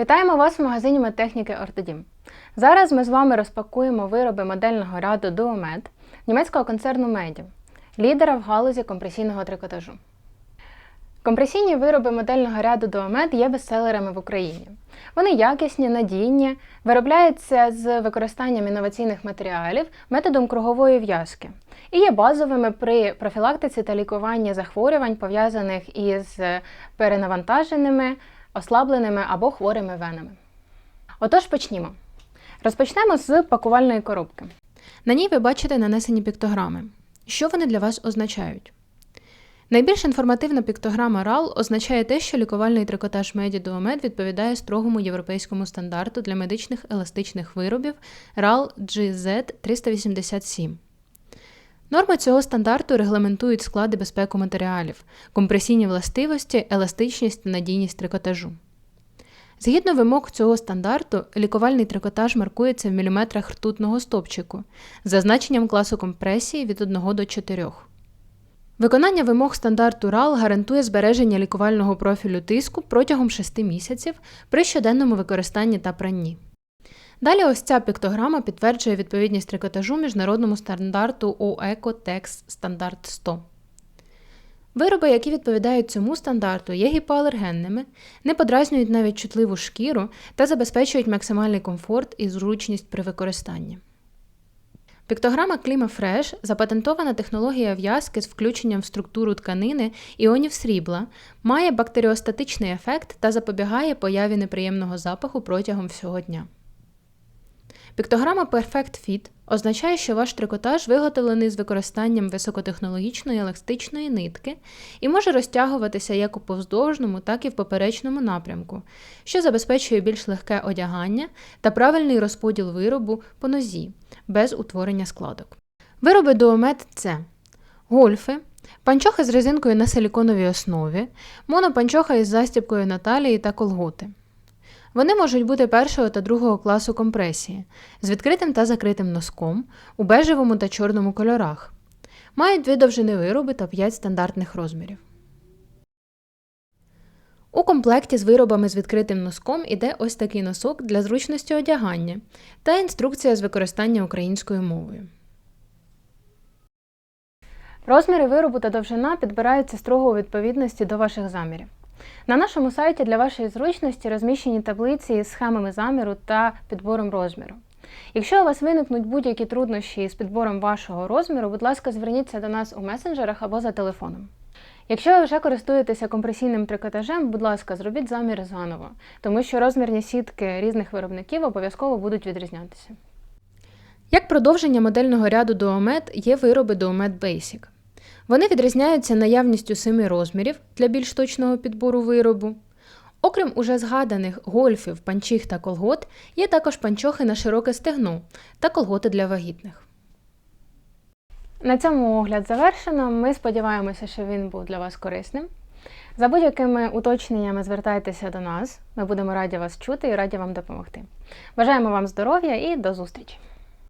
Вітаємо вас в магазині медтехніки Ортодім. Зараз ми з вами розпакуємо вироби модельного ряду Duomed німецького концерну Меді, лідера в галузі компресійного трикотажу. Компресійні вироби модельного ряду Duomed є бестселерами в Україні. Вони якісні, надійні, виробляються з використанням інноваційних матеріалів методом кругової в'язки і є базовими при профілактиці та лікуванні захворювань, пов'язаних із перенавантаженими, ослабленими або хворими венами. Отож, почнімо. Розпочнемо з пакувальної коробки. На ній ви бачите нанесені піктограми. Що вони для вас означають? Найбільш інформативна піктограма RAL означає те, що лікувальний трикотаж Меді Duomed відповідає строгому європейському стандарту для медичних еластичних виробів RAL GZ 387. Норми цього стандарту регламентують склади безпеку матеріалів, компресійні властивості, еластичність та надійність трикотажу. Згідно вимог цього стандарту, лікувальний трикотаж маркується в міліметрах ртутного стопчику з зазначенням класу компресії від 1 до 4. Виконання вимог стандарту RAL гарантує збереження лікувального профілю тиску протягом 6 місяців при щоденному використанні та пранні. Далі ось ця піктограма підтверджує відповідність трикотажу міжнародному стандарту ОЕКО стандарт 100. Вироби, які відповідають цьому стандарту, є гіпоалергенними, не подразнюють навіть чутливу шкіру та забезпечують максимальний комфорт і зручність при використанні. Піктограма ClimaFresh – запатентована технологія в'язки з включенням в структуру тканини іонів срібла, має бактеріостатичний ефект та запобігає появі неприємного запаху протягом всього дня. Піктограма Perfect Fit означає, що ваш трикотаж виготовлений з використанням високотехнологічної еластичної нитки і може розтягуватися як у повздовжному, так і в поперечному напрямку, що забезпечує більш легке одягання та правильний розподіл виробу по нозі без утворення складок. Вироби Duomed – це гольфи, панчохи з резинкою на силіконовій основі, монопанчоха із застібкою на талії та колготи. Вони можуть бути першого та другого класу компресії з відкритим та закритим носком у бежевому та чорному кольорах. Мають дві довжини вироби та 5 стандартних розмірів. У комплекті з виробами з відкритим носком іде ось такий носок для зручності одягання та інструкція з використання українською мовою. Розміри виробу та довжина підбираються строго у відповідності до ваших замірів. На нашому сайті для вашої зручності розміщені таблиці із схемами заміру та підбором розміру. Якщо у вас виникнуть будь-які труднощі з підбором вашого розміру, будь ласка, зверніться до нас у месенджерах або за телефоном. Якщо ви вже користуєтеся компресійним трикотажем, будь ласка, зробіть заміри заново, тому що розмірні сітки різних виробників обов'язково будуть відрізнятися. Як продовження модельного ряду Duomed є вироби Duomed Basic. Вони відрізняються наявністю семи розмірів для більш точного підбору виробу. Окрім уже згаданих гольфів, панчіх та колгот, є також панчохи на широке стегно та колготи для вагітних. На цьому огляд завершено. Ми сподіваємося, що він був для вас корисним. За будь-якими уточненнями звертайтеся до нас. Ми будемо раді вас чути і раді вам допомогти. Бажаємо вам здоров'я і до зустрічі!